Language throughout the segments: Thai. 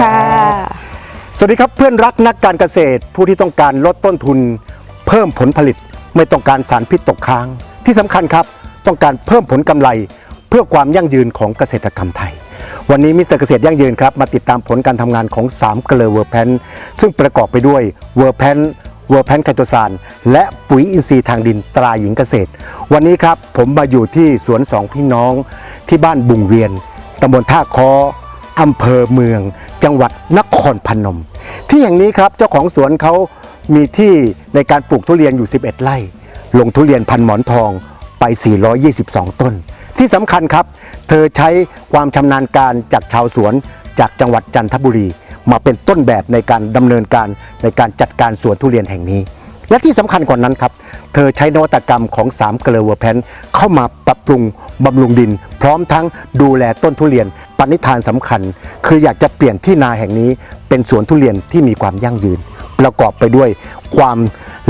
ค่ะสวัสดีครับเพื่อนรักนักการเกษตร ผู้ที่ต้องการลดต้นทุน เพิ่มผลผลิตไม่ต้องการสารพิษตกค้าง ที่สำคัญครับต้องการเพิ่มผลกำไร เพื่อความยั่งยืนของเกษตรกรรมไทย วันนี้มิสเตอร์เกษตรยั่งยืนครับมาติดตามผลการทำงานของ3เกลือเวอร์แพนซึ่งประกอบไปด้วยเวอร์แพนเวอร์แพนไคโตซานและปุ๋ยอินทรีย์ทางดินตราหญิงเกษตร วันนี้ครับผมมาอยู่ที่สวนสองพี่น้องที่บ้านบุงเวียนตำบลท่าคอ อำเภอเมือง จังหวัดนครพนม ที่แห่งนี้ครับเจ้าของสวนเขามีที่ในการปลูกทุเรียนอยู่ 11 ไร่ ลงทุเรียนพันหมอนทองไป 422 ต้น ที่สำคัญครับ เธอใช้ความชำนาญการจากชาวสวนจากจังหวัดจันทบุรี มาเป็นต้นแบบในการดำเนินการในการจัดการสวนทุเรียนแห่งนี้ และที่สำคัญกว่านั้นครับ เธอใช้นวัตกรรมของ3เกลือเวอร์แพนเข้ามาปรับปรุงบำรุงดิน พร้อมทั้งดูแลต้นทุเรียนปณิธานสำคัญ คืออยากจะเปลี่ยนที่นาแห่งนี้เป็นสวนทุเรียนที่มีความยั่งยืน ประกอบไปด้วยความ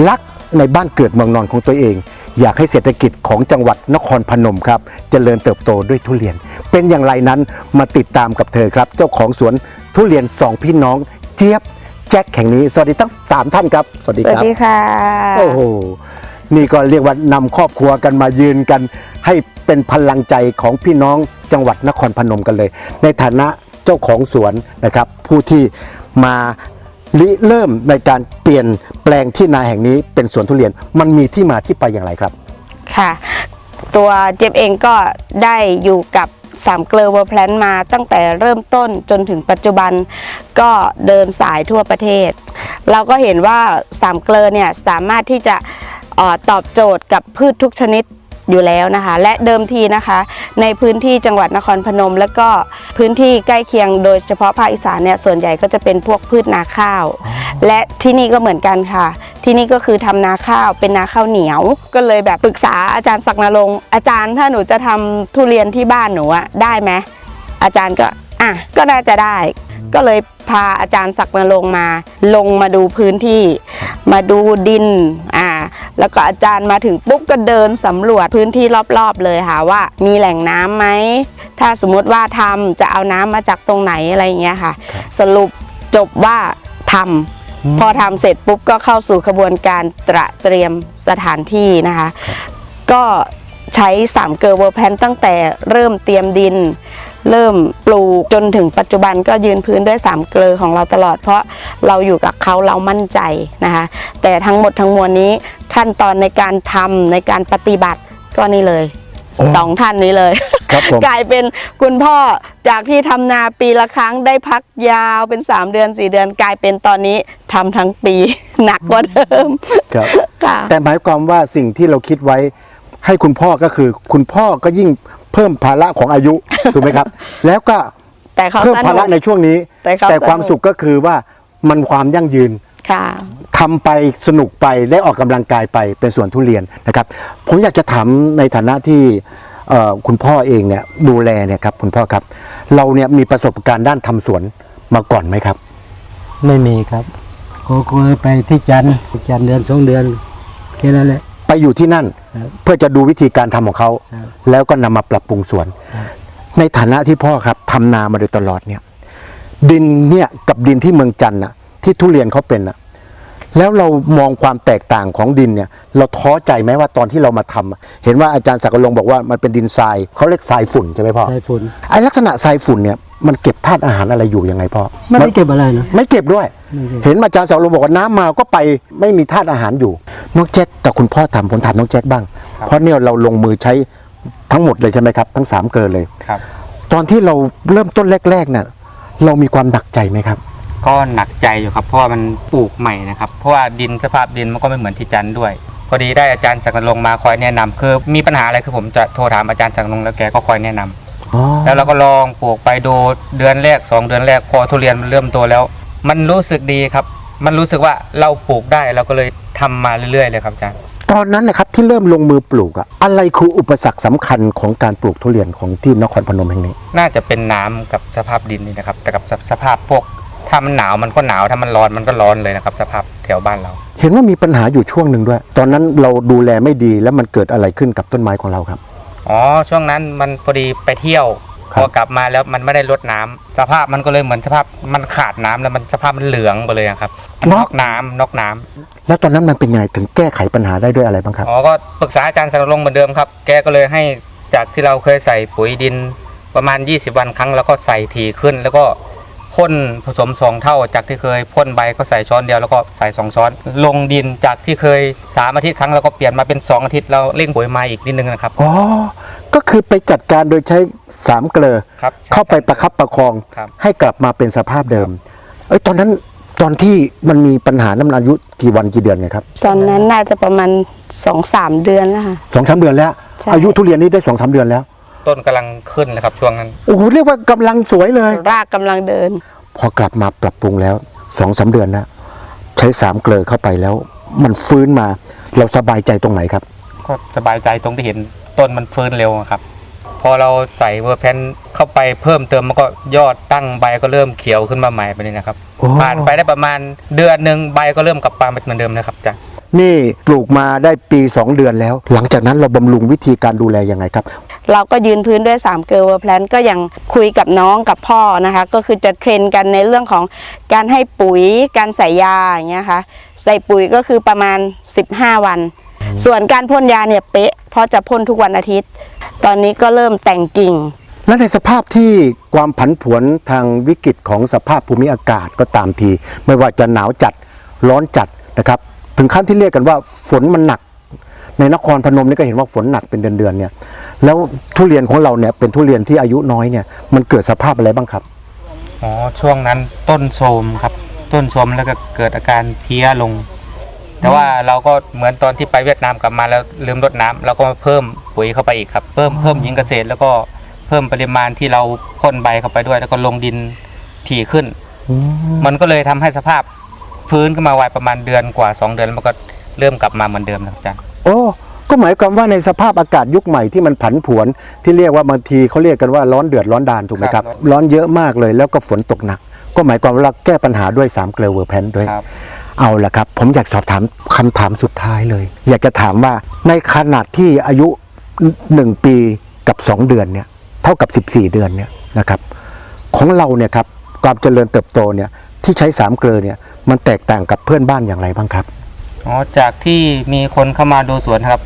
รักในบ้านเกิดเมืองนอนของตัวเอง อยากให้เศรษฐกิจของจังหวัดนครพนมครับเจริญเติบโตด้วยทุเรียน เป็นอย่างไรนั้นมาติดตามกับเธอครับ เจ้าของสวนทุเรียนสองพี่น้องเจี๊ยบ แจ็คแห่งนี้ สวัสดีทั้งสามท่านครับ สวัสดีสวัคสรับดีค่ะโอ้โห นี่ก็เรียกว่านำครอบครัวกันมายืนกัน ให้เป็นพลังใจของพี่น้องจังหวัดนครพนมกันเลย ในฐานะเจ้าของสวนนะครับ ผู้ที่มาริเริ่มในการเปลี่ยนแปลงที่นาแห่งนี้เป็นสวนทุเรียน มันมีที่มาที่ไปอย่างไรครับ ค่ะ ตัวเจ็บเองก็ได้อยู่กับ สามเกลอเวอร์แพลนมาตั้งแต่เริ่มต้นจนถึงปัจจุบันก็เดินสายทั่วประเทศ เราก็เห็นว่าสามเกลอเนี่ยสามารถที่จะเออตอบโจทย์กับพืชทุกชนิดอยู่แล้วนะคะ และเดิมทีนะคะ ในพื้นที่จังหวัดนครพนม แล้วก็พื้นที่ใกล้เคียงโดยเฉพาะภาคอีสานเนี่ยส่วนใหญ่ก็จะเป็นพวกพืชนาข้าว และที่นี่ก็เหมือนกันค่ะ ที่นี่ก็คือทำนาข้าวเป็นนาข้าวเหนียว ก็เลยแบบปรึกษาอาจารย์ศักดิ์นรงค์อาจารย์ถ้าหนูจะทำทุเรียนที่บ้านหนูอะได้ไหมอาจารย์ก็อะก็น่าจะได้ ก็เลยพาอาจารย์ศักดิ์นรงค์มา ลงมาดูพื้นที่ มาดูดินอ่าแล้วก็อาจารย์มาถึงปุ๊บก็เดินสำรวจพื้นที่รอบๆ เลยค่ะว่า มีแหล่งน้ำไหมถ้าสมมุติว่าทำจะเอาน้ำมาจากตรงไหนอะไรอย่างเงี้ยค่ะ สรุปจบว่าทำ พอทำเสร็จปุ๊บก็เข้าสู่ขบวนการตระเตรียมสถานที่นะคะ ก็ใช้สามเกลอเวอร์แพนตั้งแต่เริ่มเตรียมดิน เริ่มปลูกจนถึงปัจจุบันก็ยืนพื้นด้วยสามเกลอของเราตลอด เพราะเราอยู่กับเขาเรามั่นใจนะคะ แต่ทั้งหมดทั้งมวลนี้ขั้นตอนในการทำในการปฏิบัติก็นี่เลยโอ้สองท่านนี้เลย ครับผม กลายเป็นคุณพ่อจากที่ทำนาปีละครั้งได้พักยาวเป็น 3 เดือน 4 เดือนกลายเป็นตอนนี้ทำทั้งปี หนักกว่าเดิมครับ ค่ะ แต่หมายความว่าสิ่งที่เราคิดไว้ให้คุณพ่อก็คือ คุณพ่อก็ยิ่งเพิ่มภาระของอายุ ถูกไหมครับ แล้วก็แต่เขาเพิ่มสภานุระก ในช่วงนี้ แต่เขาแต่ความสนุก สุขก็คือว่ามันความยั่งยืน ค่ะ ทำไปสนุกไปได้ออกกำลังกายไปเป็นสวนทุเรียนนะครับ ผมอยากจะถามในฐานะที่เอ่อ คุณพ่อเองเนี่ยดูแลเนี่ยครับคุณพ่อครับ เราเนี่ยมีประสบการณ์ด้านทำสวนมาก่อนไหมครับ ไม่มีครับโกโก้ไปที่จันทร์ที่จันทร์เดือนสองเดือนแค่นั้นแหละไปอยู่ที่นั่นครับเพื่อจะดูวิธีการทำของเขาครับแล้วก็นำมาปรับปรุงสวนครับในฐานะที่พ่อครับทำนามาโดยตลอดเนี่ย ดินเนี่ยกับดินที่เมืองจันทร์น่ะที่ทุเรียนเขาเป็นน่ะ แล้วเรามองความแตกต่างของดินเนี่ยเราท้อใจไหมว่าตอนที่เรามาทำอะเห็นว่าอาจารย์ศักดิ์ลงค์บอกว่ามันเป็นดินทรายเขาเรียกทรายฝุ่นใช่ไหมพ่อใช้ฝุ่นไอ้ลักษณะทรายฝุ่นเนี่ยมันเก็บธาตุอาหารอะไรอยู่ยังไงพ่อไม่ได้เก็บอะไรนะไม่เก็บด้วยไม่เก็บเห็นอาจารย์ศักดิ์ลงค์บอกว่าน้ำมาก็ไปไม่มีธาตุอาหารอยู่น้องแจ็คกับคุณพ่อทำผมถามน้องแจ็คบ้าง เพราะเนี่ยเราลงมือใช้ทั้งหมดเลยใช่ไหมครับทั้งสามเกลือเลยครับ ตอนที่เราเริ่มต้นแรกๆเนี่ยเรามีความหนักใจไหมครับ ก็หนักใจอยู่ครับเพราะว่ามันปลูกใหม่นะครับเพราะว่าดินสภาพดินมันก็ไม่เหมือนที่จันทร์ด้วยพอดีได้อาจารย์สักดิ์ลงค์มาคอยแนะนำคือมีปัญหาอะไรคือผมจะโทรถามอาจารย์สักดิ์ลงค์แล้วแกก็คอยแนะนำแล้วเราก็ลองปลูกไปดูเดือนแรกสองเดือนแรกพอทุเรียนมันเริ่มโตแล้ว มันรู้สึกดีครับ มันรู้สึกว่าเราปลูกได้เราก็เลยทำมาเรื่อยๆเลยครับอาจารย์ตอนนั้นนะครับที่เริ่มลงมือปลูกอะอะไรคืออุปสรรคสำคัญของการปลูกทุเรียนของที่นครพนมแห่งนี้ น่าจะเป็นน้ำกับสภาพดินนี่นะครับแต่กับสภาพพวก ถ้ามันหนาวมันก็หนาวถ้ามันร้อนมันก็ร้อนเลยนะครับ สภาพแถวบ้านเรา เห็นว่ามีปัญหาอยู่ช่วงหนึ่งด้วย ตอนนั้นเราดูแลไม่ดีแล้วมันเกิดอะไรขึ้นกับต้นไม้ของเราครับ อ๋อช่วงนั้นมันพอดีไปเที่ยวพอกลับมาแล้วมันไม่ได้ลดน้ำสภาพมันก็เลยเหมือนสภาพมันขาดน้ำแล้วมันสภาพมันเหลืองไปเลยอะครับน็นออกกน้ำนอกน้ำแล้วตอนนั้นมันเป็นไงถึงแก้ไขปัญหาได้ด้วยอะไรบ้างครับอ๋อก็ปรึกษาอาจารย์สันลงค์เหมือนเดิมครับ แกก็เลยให้จากที่เราเคยใส่ปุ๋ยดินประมาณ 20 วันครั้ง แล้วก็ใส่ถี่ขึ้นแล้วก็ พ่นผสมสองเท่า จากที่เคยพ่นใบก็ใส่ช้อนเดียวแล้วก็ใส่สองช้อน ลงดินจากที่เคยสามอาทิตย์ครั้งแล้วก็เปลี่ยนมาเป็นสองอาทิตย์เราเร่งปุ๋ยมาอีกนิดนึงนะครับ อ๋อ ก็คือไปจัดการโดยใช้สามเกลอครับเข้าไปประคับประคองครับ ให้กลับมาเป็นสภาพเดิมเอ้ยตอนนั้นตอนที่มันมีปัญหานั้นมันอายุกี่วันกี่เดือนไงครับตอนนั้นน่าจะประมาณสองสามเดือนแล้วค่ะ สองสามเดือนแล้ว ใช่ อายุทุเรียนนี่ได้สองสามเดือนแล้ว ต้นกำลังขึ้นเลยครับช่วงนั้น โอ้โหเรียกว่ากำลังสวยเลย รากกำลังเดิน พอกลับมาปรับปรุงแล้วสองสาเดือนนะใช้สามเกลอเข้าไปแล้ว มันฟื้นมาเราสบายใจตรงไหนครับ ก็สบายใจตรงที่เห็นต้นมันฟื้นเร็วอะครับ พอเราใส่เวอร์แพนเข้าไปเพิ่มเติมมันก็ยอดตั้งใบก็เริ่มเขียวขึ้นมาใหม่ไปเลยนะครับโอ้ ผ่านไปได้ประมาณเดือนหนึ่งใบก็เริ่มกลับมาเป็นเหมือนเดิมนะครับอาจารย์นี่ปลูกมาได้ปี 2 เดือนแล้ว หลังจากนั้นเราบำรุงวิธีการดูแลยังไงครับ เราก็ยืนพื้นด้วย3เกลเวอร์แพลนก็ยังคุยกับน้องกับพ่อนะคะ ก็คือจะเทรนกันในเรื่องของการให้ปุ๋ยการใส่ยาอย่างเงี้ยค่ะใส่ปุ๋ยก็คือประมาณ 15 วัน ส่วนการพ่นยาเนี่ยเป๊ะ เพราะจะพ่นทุกวันอาทิตย์ ตอนนี้ก็เริ่มแต่งกิ่ง และในสภาพที่ความผันผวนทางวิกฤตของสภาพภูมิอากาศก็ตามที ไม่ว่าจะหนาวจัดร้อนจัดนะครับ ถึงขั้นที่เรียกกันว่าฝนมันหนัก ในนครพนมนี่ก็เห็นว่าฝนหนักเป็นเดือนๆเนี่ย แล้วทุเรียนของเราเนี่ยเป็นทุเรียนที่อายุน้อยเนี่ยมันเกิดสภาพอะไรบ้างครับอ๋อช่วงนั้นต้นโทรมครับ ต้นโทรมแล้วก็เกิดอาการเพี้ยลง แต่ว่าเราก็เหมือนตอนที่ไปเวียดนามกลับมาแล้วลืมรดน้ำเราก็มาเพิ่มปุ๋ยเข้าไปอีกครับ เพิ่มเพิ่มยิงเกษตรแล้วก็เพิ่มปริมาณที่เราพ่นใบเข้าไปด้วย แล้วก็ลงดินถี่ขึ้นมันก็เลยทำให้สภาพฟื้นขึ้นมาไวประมาณเดือนกว่า 2 เดือนแล้วมันก็เริ่มกลับมาเหมือนเดิมนะครับอาจารย์ โอ้ก็หมายความว่าในสภาพอากาศยุคใหม่ที่มันผันผวนที่เรียกว่าบางทีเขาเรียกกันว่าร้อนเดือดร้อนดานถูกไหมครับครับร้อนเยอะมากเลยแล้วก็ฝนตกหนัก ก็หมายความว่าเราแก้ปัญหาด้วย3เกลือเวอร์แพนด้วย ครับ เอาละครับ ผมอยากสอบถามคำถามสุดท้ายเลย อยากจะถามว่าในขนาดที่อายุ 1 ปีกับ 2 เดือนเนี่ยเท่ากับ 14 เดือนเนี่ยนะครับของเราเนี่ยครับความเจริญเติบโตเนี่ยที่ใช้สามเกลือเนี่ยมันแตกต่างกับเพื่อนบ้านอย่างไรบ้างครับ อ๋อจากที่มีคนเข้ามาดูสวนครับ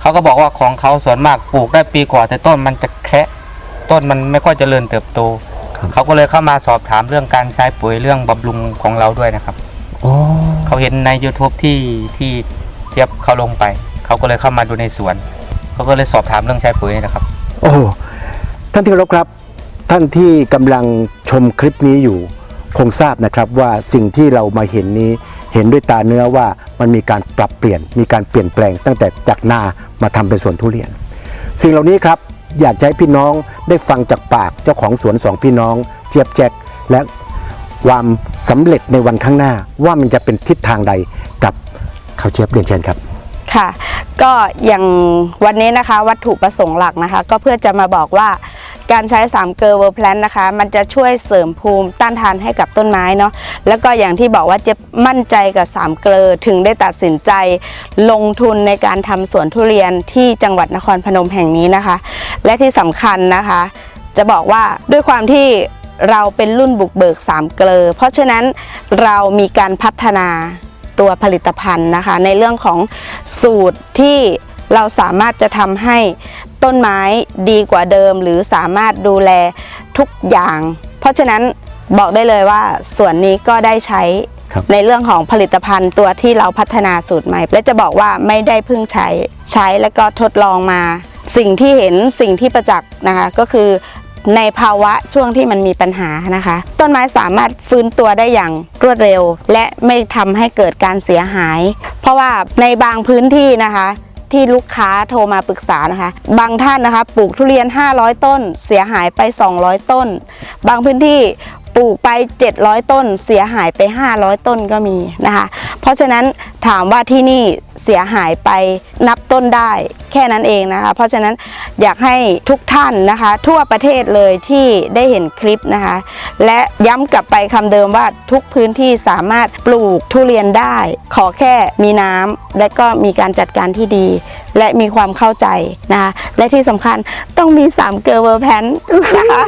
เขาก็บอกว่าของเขาส่วนมากปลูกได้ปีกว่า แต่ต้นมันจะแคะต้นมันไม่ค่อยเจริญเติบโตครับเขาก็เลยเข้ามาสอบถามเรื่องการใช้ปุ๋ยเรื่องบำรุงของเราด้วยนะครับอ๋อเขาเห็นใน YouTube ที่ที่เจี๊ยบเขาลงไป เขาก็เลยเข้ามาดูในสวน เขาก็เลยสอบถามเรื่องใช้ปุ๋ยนะครับ โอ้ท่านที่เคารพครับ ท่านที่กำลังชมคลิปนี้อยู่ คงทราบนะครับว่าสิ่งที่เรามาเห็นนี้ เห็นด้วยตาเนื้อว่ามันมีการปรับเปลี่ยน มีการเปลี่ยนแปลงตั้งแต่จากนามาทำเป็นสวนทุเรียน สิ่งเหล่านี้ครับอยากให้พี่น้องได้ฟังจากปากเจ้าของสวนสองพี่น้อง เจี๊ยบแจ็คและความสำเร็จในวันข้างหน้าว่ามันจะเป็นทิศทางใดกับข้าวเจี๊ยบเรียนเชิญครับค่ะ ก็อย่างวันนี้นะคะวัตถุประสงค์หลักนะคะ ก็เพื่อจะมาบอกว่า การใช้3เกอร์เวอร์แพลนนะคะ มันจะช่วยเสริมภูมิต้านทานให้กับต้นไม้เนาะแล้วก็อย่างที่บอกว่าจะมั่นใจกับ3เกลอถึงได้ตัดสินใจ ลงทุนในการทำสวนทุเรียนที่จังหวัดนครพนมแห่งนี้นะคะ และที่สำคัญนะคะ จะบอกว่าด้วยความที่เราเป็นรุ่นบุกเบิก3เกลอเพราะฉะนั้นเรามีการพัฒนาตัวผลิตภัณฑ์นะคะ ในเรื่องของสูตรที่ เราสามารถจะทำให้ต้นไม้ดีกว่าเดิม หรือสามารถดูแลทุกอย่าง เพราะฉะนั้นบอกได้เลยว่าส่วนนี้ก็ได้ใช้ครับในเรื่องของผลิตภัณฑ์ตัวที่เราพัฒนาสูตรใหม่ และจะบอกว่าไม่ได้เพิ่งใช้ใช้แล้วก็ทดลองมา สิ่งที่เห็นสิ่งที่ประจักษ์นะคะก็คือในภาวะช่วงที่มันมีปัญหานะคะ ต้นไม้สามารถฟื้นตัวได้อย่างรวดเร็ว และไม่ทำให้เกิดการเสียหาย เพราะว่าในบางพื้นที่นะคะ ที่ลูกค้าโทรมาปรึกษานะคะ บางท่านนะคะ ปลูกทุเรียน 500 ต้น เสียหายไป 200 ต้น บางพื้นที่ปลูกไป 700 ต้น เสียหายไป 500 ต้นก็มีนะคะ เพราะฉะนั้นถามว่าที่นี่ เสียหายไปนับต้นได้แค่นั้นเองนะคะ เพราะฉะนั้นอยากให้ทุกท่านนะคะ ทั่วประเทศเลยที่ได้เห็นคลิปนะคะ และย้ำกลับไปคำเดิมว่าทุกพื้นที่สามารถปลูกทุเรียนได้ ขอแค่มีน้ำและก็มีการจัดการที่ดี และมีความเข้าใจนะคะ และที่สำคัญต้องมี3เกลอเวอร์แพนนะคะ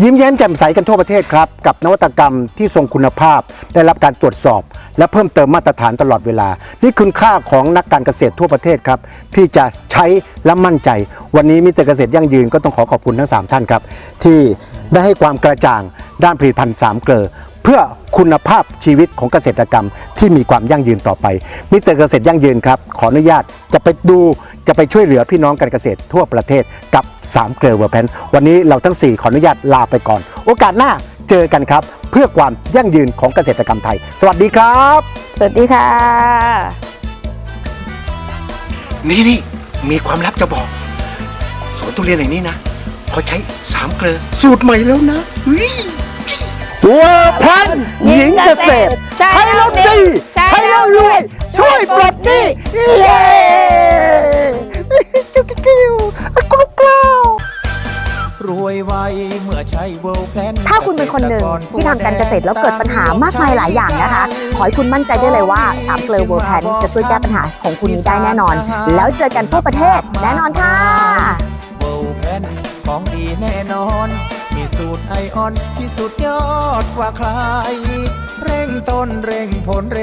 ยิ้มแย้มแจ่มใสกันทั่วประเทศครับ กับนวัตกรรมที่ทรงคุณภาพ ได้รับการตรวจสอบ และเพิ่มเติมมาตรฐานตลอดเวลา นี่คุณค่าของนักการเกษตรทั่วประเทศครับ ที่จะใช้และมั่นใจ วันนี้มิเตอร์เกษตรยั่งยืนก็ต้องขอขอบคุณทั้ง 3 ท่านครับ ที่ได้ให้ความกระจ่างด้านผลิตภัณฑ์สามเกลอเพื่อคุณภาพชีวิตของเกษตรกรรมที่มีความยั่งยืนต่อไปมิเตอร์เกษตรยั่งยืนครับขออนุญาตจะไปดู จะไปช่วยเหลือพี่น้องการเกษตรทั่วประเทศกับ3เกลือเวอร์แพนวันนี้เราทั้ง 4 ขออนุญาตลาไปก่อน โอกาสหน้าเจอกันครับ เพื่อความยั่งยืนของเกษตรกรรมไทย สวัสดีครับ สวัสดีค่ะ นี่นี่มีความลับจะบอก สวนทุเรียนแห่งนี้นะเขาใช้สามเกลือสูตรใหม่แล้วนะเวอร์แพนหญิงเกษตรใช่ให้แล้วดีใช่ให้แล้วรวย ช่วยปลดหนี้เย้ กิ้วกิ้วกรุ๊กกล้าวรวยไวเมื่อใช้เวิลด์แพนถ้าคุณเป็นคนหนึ่งที่ทำการเกษตรแล้วเกิดปัญหามากมายหลายอย่างนะคะ ขอให้คุณมั่นใจได้เลยว่า3เกลือเวอร์แพนจะช่วยแก้ปัญหาของคุณนี้ได้แน่นอน แล้วเจอกันทั่วประเทศแน่นอนค่ะเวิลด์แพนของดีแน่นอน มีสูตรไอออนที่สุดยอดกว่าใคร เร่งต้นเร่งผลเร่ง